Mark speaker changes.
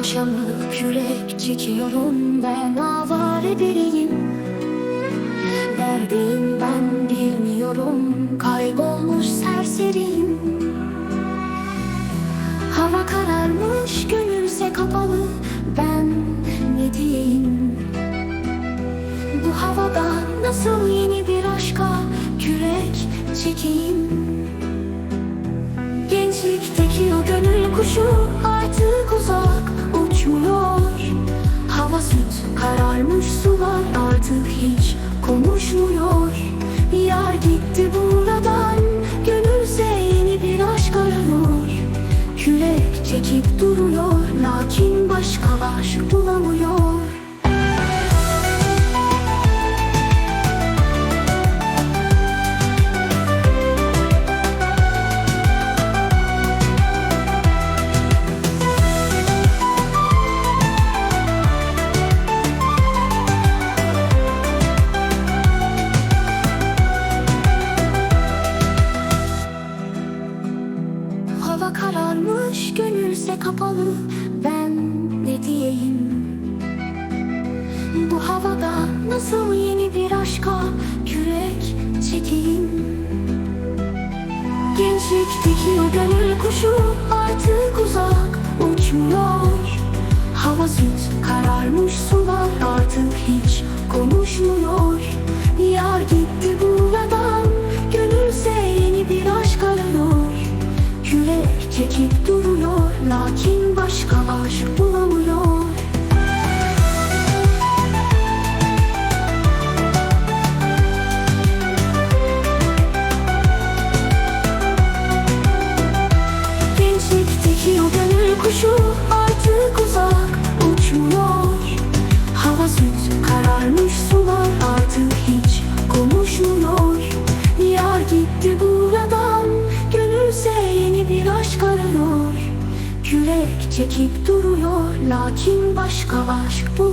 Speaker 1: Boşanıp yürek çekiyorum ben avare biriyim Neredeyim ben bilmiyorum Kaybolmuş serseriyim Hava kararmış gönülse kapalı Ben ne diyeyim? Bu havada nasıl yeni bir aşka Kürek çekeyim? Gençlikteki o gönül kuşu çekip duruyor kararmış, gönülse kapalı Ben ne diyeyim? Bu havada nasıl yeni bir aşka Kürek çekeyim? Gençlikteki o gönül kuşu artık uzak uçmuyor. Hava süt kararmış sular artık hiç çekip duruyor lakin başka aşk bulamıyor. Gençlikteki o gönül kuşu artık uzak uçmuyor. Hava süt kararmış sular artık aşk arıyor Kürek çekip duruyor lakin başka aşk bulamıyor